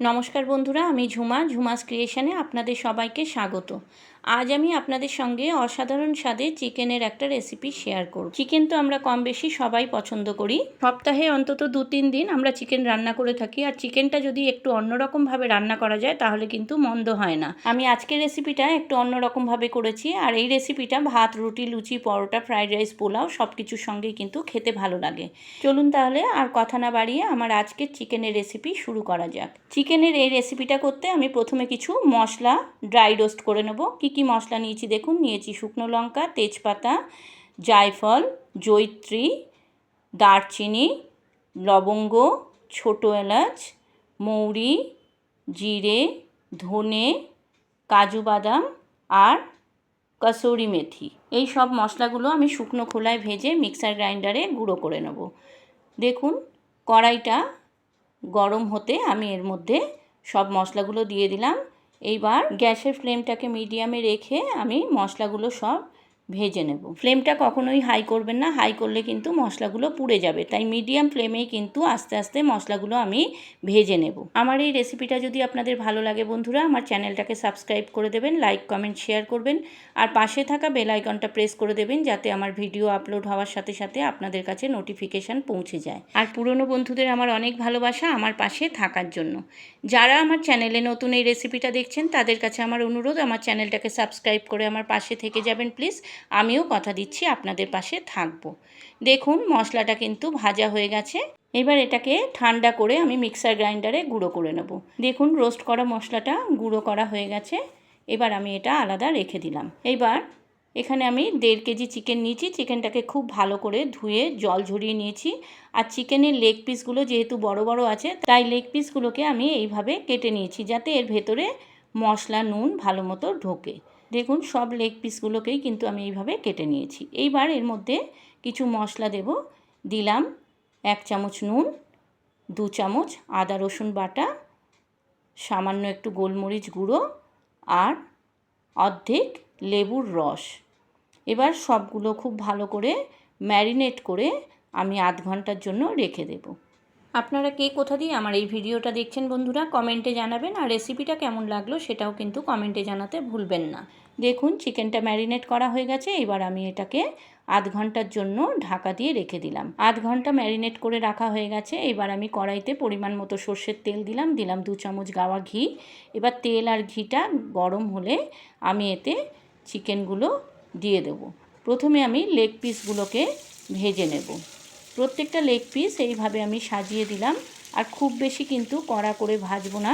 নমস্কার বন্ধুরা আমি ঝুমা ঝুমাস ক্রিয়েশনে আপনাদের সবাইকে স্বাগত। আজ আমি আপনাদের সঙ্গে অসাধারণ স্বাদে চিকেনের একটা রেসিপি শেয়ার করব। চিকেন তো আমরা কম বেশি সবাই পছন্দ করি। সপ্তাহে অন্তত দু তিন দিন আমরা চিকেন রান্না করে থাকি আর চিকেনটা যদি একটু অন্যরকমভাবে রান্না করা যায় তাহলে কিন্তু মন্দ হয় না। আমি আজকের রেসিপিটা একটু অন্যরকমভাবে করেছি আর এই রেসিপিটা ভাত, রুটি, লুচি, পরোটা ফ্রাইড রাইস পোলাও সব কিছুর সঙ্গেই কিন্তু খেতে ভালো লাগে। চলুন তাহলে আর কথা না বাড়িয়ে আমার আজকের চিকেনের রেসিপি শুরু করা যাক। চিকেনের এই রেসিপিটা করতে আমি প্রথমে কিছু মশলা ড্রাই রোস্ট করে নেব। কী কী মশলা নিয়েছি দেখুন, নিয়েছি শুকনো লঙ্কা, তেজপাতা, জায়ফল, জৈত্রী, দারচিনি, লবঙ্গ, ছোটো এলাচ, মৌরি, জিরে, ধনে, কাজু বাদাম আর কসুরি মেথি। এই সব মশলাগুলো আমি শুকনো খোলায় ভেজে মিক্সার গ্রাইন্ডারে গুঁড়ো করে নেব। দেখুন, কড়াইটা গরম হতে আমি এর মধ্যে সব মশলাগুলো দিয়ে দিলাম। এইবার গ্যাসের ফ্লেমটাকে মিডিয়ামে রেখে আমি মশলাগুলো সব ভেজে নেব। ফ্লেমটা কখনোই হাই করবেন না। হাই করলে কিন্তু মশলাগুলো পুড়ে যাবে। তাই মিডিয়াম ফ্লেমেই কিন্তু আস্তে আস্তে মশলাগুলো আমি ভেজে নেব। আমার এই রেসিপিটা যদি আপনাদের ভালো লাগে বন্ধুরা, আমার চ্যানেলটাকে সাবস্ক্রাইব করে দেবেন লাইক কমেন্ট শেয়ার করবেন, আর পাশে থাকা বেল আইকনটা প্রেস করে দেবেন, যাতে আমার ভিডিও আপলোড হওয়ার সাথে সাথে আপনাদের কাছে নোটিফিকেশান পৌঁছে যায়। আর পুরনো বন্ধুদের আমার অনেক ভালোবাসা আমার পাশে থাকার জন্য। যারা আমার চ্যানেলে নতুন এই রেসিপিটা দেখছেন, তাদের কাছে আমার অনুরোধ, আমার চ্যানেলটাকে সাবস্ক্রাইব করে আমার পাশে থেকে যাবেন প্লিজ আমিও কথা দিচ্ছি আপনাদের পাশে থাকব। দেখুন, মশলাটা কিন্তু ভাজা হয়ে গেছে। এবার এটাকে ঠান্ডা করে আমি মিক্সার গ্রাইন্ডারে গুঁড়ো করে নেব। দেখুন, রোস্ট করা মশলাটা গুঁড়ো করা হয়ে গেছে। এবার আমি এটা আলাদা রেখে দিলাম। এবার এখানে আমি দেড় কেজি চিকেন নিয়েছি। চিকেনটাকে খুব ভালো করে ধুয়ে জল ঝরিয়ে নিয়েছি। আর চিকেনের লেগ পিসগুলো যেহেতু বড় বড় আছে, তাই লেগ পিসগুলোকে আমি এইভাবে কেটে নিয়েছি যাতে এর ভেতরে মশলা, নুন ভালো মতো ঢোকে। দেখুন, সব লেগ পিসগুলোকেই কিন্তু আমি এইভাবে কেটে নিয়েছি। এইবার এর মধ্যে কিছু মশলা দেব। দিলাম এক চামচ নুন, দু চামচ আদা, রসুন বাটা, সামান্য একটু গোলমরিচ গুঁড়ো আর অর্ধেক লেবুর রস। এবার সবগুলো খুব ভালো করে ম্যারিনেট করে আমি আধ ঘণ্টার জন্য রেখে দেব। আপনারা কে কোথা দিয়ে আমার এই ভিডিওটা দেখছেন বন্ধুরা, কমেন্টে জানাবেন। আর রেসিপিটা কেমন লাগল সেটাও কিন্তু কমেন্টে জানাতে ভুলবেন না। দেখুন চিকেনটা ম্যারিনেট করা হয়ে গেছে, এবার আমি এটাকে আধ ঘণ্টার জন্য ঢাকা দিয়ে রেখে দিলাম। আধ ঘণ্টা ম্যারিনেট করে রাখা হয়ে গেছে, এবার আমি কড়াইতে পরিমাণ মতো সর্ষের তেল দিলাম দিলাম দু চামচ গাওয়া ঘি। এবার তেল আর ঘিটা গরম হলে আমি এতে চিকেনগুলো দিয়ে দেবো। প্রথমে আমি লেগ পিসগুলোকে ভেজে নেব। প্রত্যেকটা লেগ পিস এইভাবে আমি সাজিয়ে দিলাম, আর খুব বেশি কিন্তু কড়া করে ভাজবো না,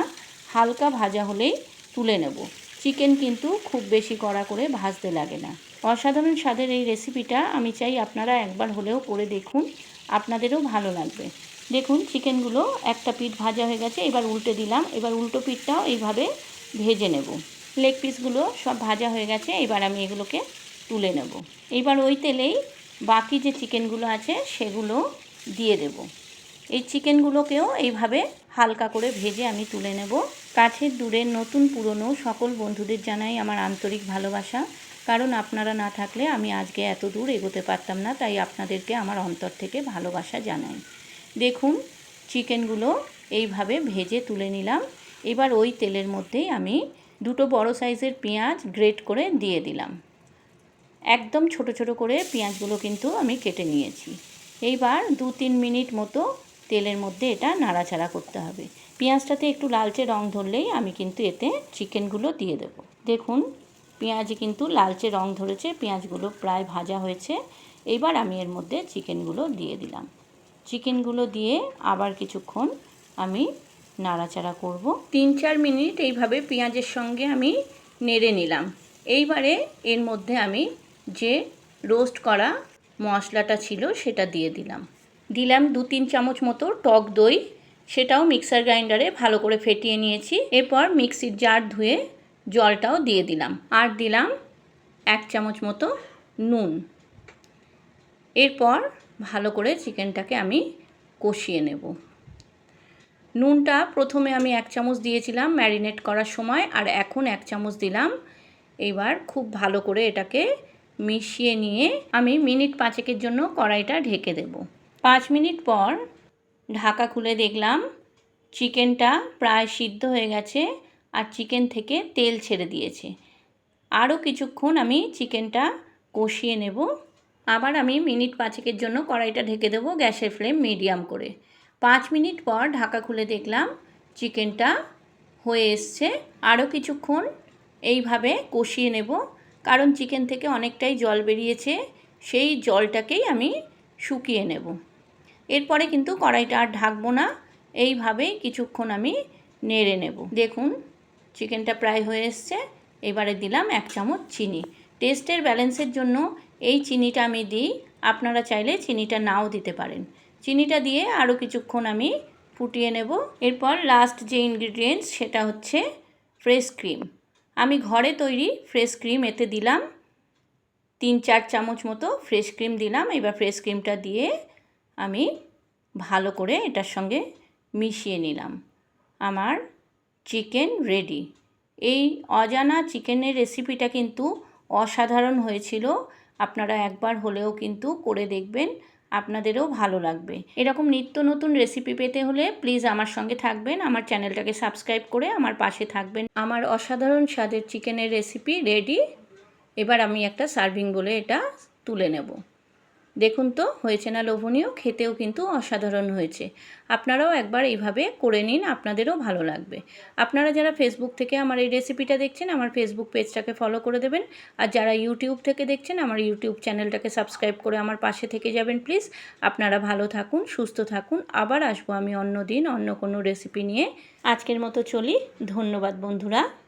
হালকা ভাজা হলেই তুলে নেব। চিকেন কিন্তু খুব বেশি কড়া করে ভাজতে লাগে না। অসাধারণ স্বাদের এই রেসিপিটা আমি চাই আপনারা একবার হলেও করে দেখুন, আপনাদেরও ভালো লাগবে। দেখুন চিকেনগুলো একটা পিঠ ভাজা হয়ে গেছে, এবার উল্টে দিলাম। এবার উল্টো পিঠটাও এইভাবে ভেজে নেব। লেগ পিসগুলো সব ভাজা হয়ে গেছে, এবার আমি এগুলোকে তুলে নেব। এবার ওই তেলেই বাকি যে চিকেনগুলো আছে, সেগুলো দিয়ে দেব। এই চিকেনগুলোকেও এইভাবে হালকা করে ভেজে আমি তুলে নেব। কাছের দূরের নতুন পুরনো সকল বন্ধুদের জানাই আমার আন্তরিক ভালোবাসা। কারণ আপনারা না থাকলে আমি আজকে এত দূর এগোতে পারতাম না, তাই আপনাদেরকে আমার অন্তর থেকে ভালোবাসা জানাই। দেখুন, চিকেনগুলো এইভাবে ভেজে তুলে নিলাম। এবার ওই তেলের মধ্যেই আমি দুটো বড় সাইজের পেঁয়াজ গ্রেট করে দিয়ে দিলাম। একদম ছোট ছোট করে পেঁয়াজগুলো কিন্তু আমি কেটে নিয়েছি। এইবার দু তিন মিনিট মতো তেলের মধ্যে এটা নাড়াচাড়া করতে হবে। পেঁয়াজটাতে একটু লালচে রং ধরলেই আমি কিন্তু এতে চিকেনগুলো দিয়ে দেবো। দেখুন, পেঁয়াজে কিন্তু লালচে রং ধরেছে, পেঁয়াজগুলো প্রায় ভাজা হয়েছে। এবার আমি এর মধ্যে চিকেনগুলো দিয়ে দিলাম। চিকেনগুলো দিয়ে আবার কিছুক্ষণ আমি নাড়াচাড়া করব। তিন চার মিনিট এইভাবে পেঁয়াজের সঙ্গে আমি নেড়ে নিলাম। এইবারে এর মধ্যে আমি যে রোস্ট করা মশলাটা ছিল সেটা দিয়ে দিলাম। দিলাম দু তিন চামচ মতো টক দই, সেটাও মিক্সার গ্রাইন্ডারে ভালো করে ফেটিয়ে নিয়েছি। এরপর মিক্সির জার ধুয়ে জলটাও দিয়ে দিলাম। আর দিলাম এক চামচ মতো নুন। এরপর ভালো করে চিকেনটাকে আমি কষিয়ে নেব। নুনটা প্রথমে আমি এক চামচ দিয়েছিলাম ম্যারিনেট করার সময়, আর এখন এক চামচ দিলাম। এবার খুব ভালো করে এটাকে মিশিয়ে নিয়ে আমি মিনিট পাঁচেকের জন্য কড়াইটা ঢেকে দেব। পাঁচ মিনিট পর ঢাকা খুলে দেখলাম চিকেনটা প্রায় সিদ্ধ হয়ে গেছে আর চিকেন থেকে তেল ছেড়ে দিয়েছে। আরও কিছুক্ষণ আমি চিকেনটা কষিয়ে নেব। আবার আমি মিনিট পাঁচেকের জন্য কড়াইটা ঢেকে দেবো গ্যাসের ফ্লেম মিডিয়াম করে। পাঁচ মিনিট পর ঢাকা খুলে দেখলাম চিকেনটা হয়ে এসছে। আরও কিছুক্ষণ এইভাবে কষিয়ে নেব। কারণ চিকেন থেকে অনেকটাই জল বেরিয়েছে, সেই জলটাকেই আমি শুকিয়ে নেব। এরপরে কিন্তু কড়াইটা আর ঢাকবো না। এইভাবেই কিছুক্ষণ আমি নেড়ে নেব। দেখুন, চিকেনটা প্রায় হয়ে এসছে। এবারে দিলাম এক চামচ চিনি। টেস্টের ব্যালেন্সের জন্য এই চিনিটা আমি দিই। আপনারা চাইলে চিনিটা নাও দিতে পারেন। চিনিটা দিয়ে আরও কিছুক্ষণ আমি ফুটিয়ে নেব। এরপর লাস্ট যে ইনগ্রিডিয়েন্টস সেটা হচ্ছে ফ্রেশ ক্রিম আমি ঘরে তৈরি ফ্রেশ ক্রিম এতে দিলাম। তিন চার চামচ মতো ফ্রেশ ক্রিম দিলাম। এবার ফ্রেশ ক্রিমটা দিয়ে আমি ভালো করে এটার সঙ্গে মিশিয়ে নিলাম। আমার চিকেন রেডি এই অজানা চিকেনের রেসিপিটা কিন্তু অসাধারণ হয়েছিল। আপনারা একবার হলেও কিন্তু করে দেখবেন, আপনাদেরও ভালো লাগবে। এরকম নিত্য নতুন রেসিপি পেতে হলে প্লিজ আমার সঙ্গে থাকবেন, আমার চ্যানেলটাকে সাবস্ক্রাইব করে আমার পাশে থাকবেন। আমার অসাধারণ স্বাদের চিকেনের রেসিপি রেডি এবার আমি একটা সার্ভিং বলে এটা তুলে নেব। দেখুন তো, হয়েছে না লোভনীয়? খেতেও কিন্তু অসাধারণ হয়েছে। আপনারাও একবার এইভাবে করে নিন, আপনাদেরও ভালো লাগবে। আপনারা যারা ফেসবুক থেকে আমার এই রেসিপিটা দেখছেন, আমার ফেসবুক পেজটাকে ফলো করে দেবেন। আর যারা ইউটিউব থেকে দেখছেন, আমার ইউটিউব চ্যানেলটাকে সাবস্ক্রাইব করে আমার পাশে থেকে যাবেন প্লিজ আপনারা ভালো থাকুন, সুস্থ থাকুন। আবার আসব আমি অন্য দিন অন্য কোনো রেসিপি নিয়ে। আজকের মতো চলি। ধন্যবাদ বন্ধুরা।